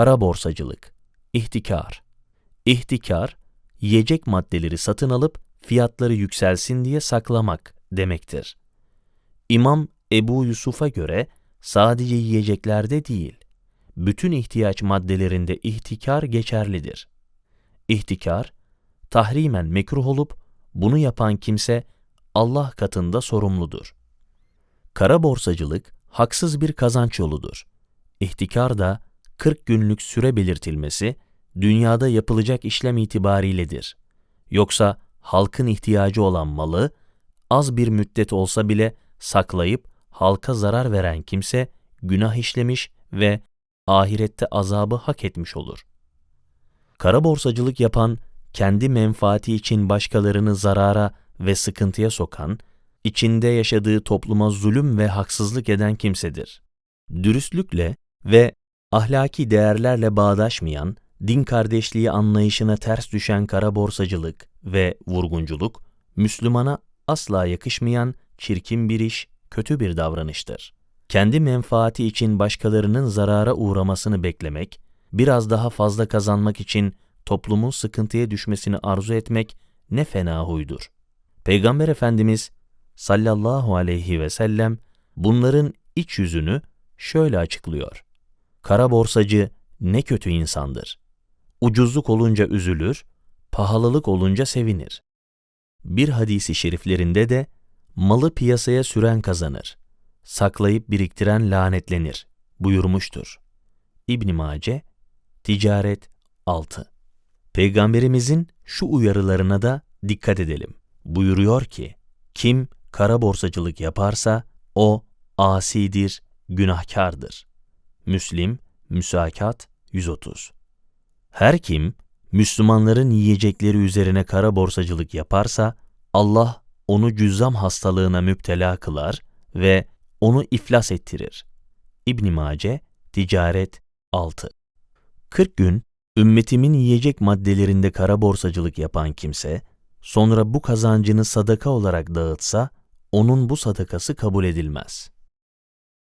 Kara borsacılık, ihtikar. İhtikar, yiyecek maddeleri satın alıp fiyatları yükselsin diye saklamak demektir. İmam Ebu Yusuf'a göre sadece yiyeceklerde değil, bütün ihtiyaç maddelerinde ihtikar geçerlidir. İhtikar, tahrimen mekruh olup bunu yapan kimse Allah katında sorumludur. Kara borsacılık haksız bir kazanç yoludur. İhtikar da 40 günlük süre belirtilmesi dünyada yapılacak işlem itibariyledir. Yoksa halkın ihtiyacı olan malı az bir müddet olsa bile saklayıp halka zarar veren kimse günah işlemiş ve ahirette azabı hak etmiş olur. Kara borsacılık yapan, kendi menfaati için başkalarını zarara ve sıkıntıya sokan, içinde yaşadığı topluma zulüm ve haksızlık eden kimsedir. Dürüstlükle ve ahlaki değerlerle bağdaşmayan, din kardeşliği anlayışına ters düşen kara borsacılık ve vurgunculuk, Müslümana asla yakışmayan çirkin bir iş, kötü bir davranıştır. Kendi menfaati için başkalarının zarara uğramasını beklemek, biraz daha fazla kazanmak için toplumun sıkıntıya düşmesini arzu etmek ne fena huydur. Peygamber Efendimiz sallallahu aleyhi ve sellem bunların iç yüzünü şöyle açıklıyor. Kara borsacı ne kötü insandır. Ucuzluk olunca üzülür, pahalılık olunca sevinir. Bir hadisi şeriflerinde de malı piyasaya süren kazanır, saklayıp biriktiren lanetlenir buyurmuştur. İbn Mace Ticaret 6 Peygamberimizin şu uyarılarına da dikkat edelim. Buyuruyor ki, kim kara borsacılık yaparsa o asidir, günahkardır. Müslim, Müsakat 130 Her kim Müslümanların yiyecekleri üzerine kara borsacılık yaparsa Allah onu cüzzam hastalığına müptela kılar ve onu iflas ettirir. İbn Mace Ticaret 6 40 gün ümmetimin yiyecek maddelerinde kara borsacılık yapan kimse sonra bu kazancını sadaka olarak dağıtsa onun bu sadakası kabul edilmez.